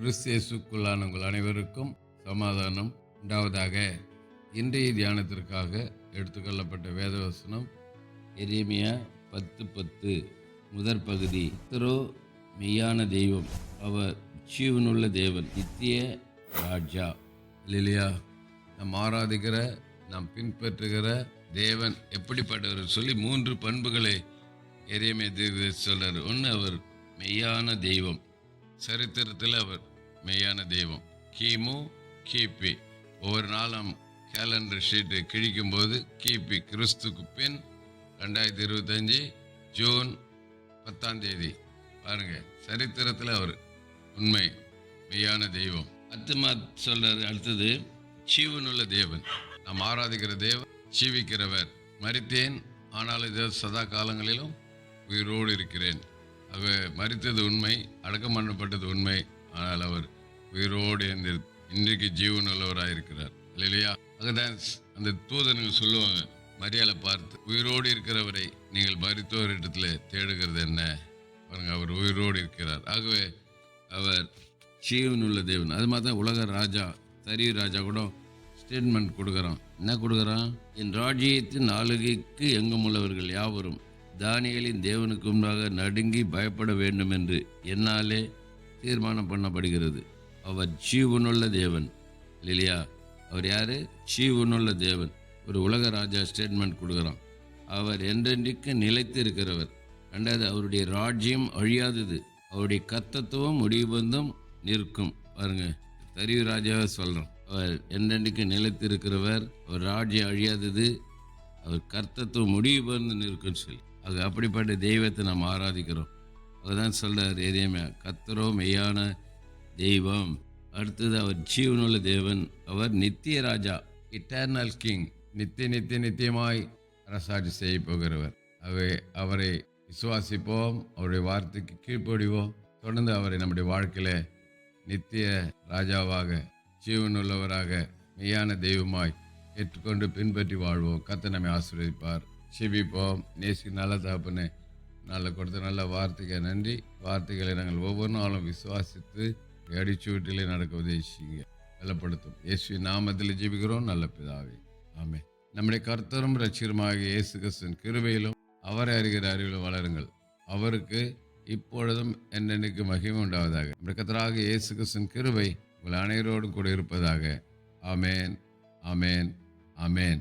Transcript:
கிறிஸ்தேசுக்குள்ளான உங்கள் அனைவருக்கும் சமாதானம். உண்டாவதாக இன்றைய தியானத்திற்காக எடுத்துக்கொள்ளப்பட்ட வேதவசனம் எரேமியா பத்து பத்து முதற் பகுதி. திரோ மெய்யான தெய்வம் அவர் ஜீவனுள்ள தேவன் நித்திய ராஜா. இல்லையா நம் ஆராதிக்கிற நாம் பின்பற்றுகிற தேவன் எப்படிப்பட்டவர் சொல்லி மூன்று பண்புகளை எரியமே சொல்றார் ஒன்று அவர் மெய்யான தெய்வம். சரித்திரத்தில் அவர் மெய்யான தெய்வம். கிமு கிபி. ஒவ்வொரு நாளும் கேலண்டர் ஷீட்டு கிழிக்கும் போது கிபி கிறிஸ்துக்கு பின் ரெண்டாயிரத்தி இருபத்தஞ்சி ஜூன் பத்தாம் தேதி. பாருங்க சரித்திரத்தில் அவர் உண்மை மெய்யான தெய்வம். அத்துமா சொல்றாரு அடுத்தது ஜீவனுள்ள தேவன். நாம் ஆராதிக்கிற தேவன் ஜீவிக்கிறவர். மறித்தேன் ஆனால் இது சதா காலங்களிலும் உயிரோடு இருக்கிறேன். அவ மறித்தது உண்மை அடக்கம் பண்ணப்பட்டது உண்மை. ஆனால் அவர் உயிரோடு எழுந்து இன்றைக்கு ஜீவனுள்ளவராக இருக்கிறார் இல்லையா அதுதான் அந்த தூதனுங்க சொல்லுவாங்க மரியாதை பார்த்து உயிரோடு இருக்கிறவரை நீங்கள் மருத்துவர் இடத்துல தேடுகிறது என்ன? பாருங்க அவர் உயிரோடு இருக்கிறார். ஆகவே அவர் ஜீவனுள்ள தேவன். அது மாதிரி தான் உலக ராஜா தரி ராஜா கூட ஸ்டேட்மெண்ட் கொடுக்குறான். என்ன கொடுக்குறான்? என் ராஜ்யத்தின் ஆளுகைக்கு எங்கும் உள்ளவர்கள் யாவரும் தானியலின் தேவனுக்கு முன்பாக நடுங்கி பயப்பட வேண்டும் என்று என்னாலே தீர்மானம் பண்ணப்படுகிறது. அவர் ஜீவனுள்ள தேவன். இல்லையா? அவர் யார்? ஜீவனுள்ள தேவன். ஒரு உலக ராஜா ஸ்டேட்மெண்ட் கொடுக்குறான். அவர் என்றென்றைக்கு நிலைத்து இருக்கிறவர் ரெண்டாவது அவருடைய ராஜ்யம் அழியாதது. அவருடைய கத்தத்துவம் முடிவுபந்தும் நிற்கும். பாருங்க தரிவு ராஜாவை சொல்கிறோம் அவர் என்றென்றைக்கு நிலைத்து இருக்கிறவர் அவர் ராஜ்யம் அழியாதது. அவர் கர்த்தத்துவம் முடிவு பந்து நிற்கும்னு சொல்லி. அது அப்படிப்பட்ட தெய்வத்தை நாம் ஆராதிக்கிறோம். அதுதான் சொல்கிறார் எதையுமே கத்தரோ மெய்யான தெய்வம். அடுத்தது அவர் ஜீவனுள்ள தேவன் அவர் நித்திய ராஜா இட்டர்னல் கிங் நித்திய நித்திய நித்தியமாய் அரசாட்சி செய்ய போகிறவர் அவை அவரை விசுவாசிப்போம் அவருடைய வார்த்தைக்கு கீழ்ப்படிவோம். தொடர்ந்து அவரை நம்முடைய வாழ்க்கையில் நித்திய ராஜாவாக ஜீவனுள்ளவராக மெய்யான தெய்வமாய் ஏற்றுக்கொண்டு பின்பற்றி வாழ்வோம். கத்தை நம்மை ஆசீர்வதிப்பார். சிபிப்போம் நேசி நல்ல தகப்பனே நல்ல கொடுத்த நல்ல வார்த்தைக்கு நன்றி. வார்த்தைகளை நாங்கள் ஒவ்வொரு நாளும் விசுவாசித்து அடிச்சு வீட்டிலே நடக்க உதவிச்சிங்க. பலப்படுத்தும் இயேசு நாமத்தில் ஜீவிக்கிறோம் நல்ல பிதாவே. ஆமே நம்முடைய கர்த்தரும் ரட்சிகருமாக இயேசு கிறிஸ்தன் கிருவையிலும் அவரை அறிகிற அறிவிலும் வளருங்கள். அவருக்கு இப்பொழுதும் என்னென்னைக்கு மகிமை உண்டாவதாக. நம்முடைய கர்த்தராக இயேசு கிறிஸ்தன் கிருவை உங்கள் அனைவரோடும் கூட இருப்பதாக. ஆமேன். ஆமேன். ஆமேன்.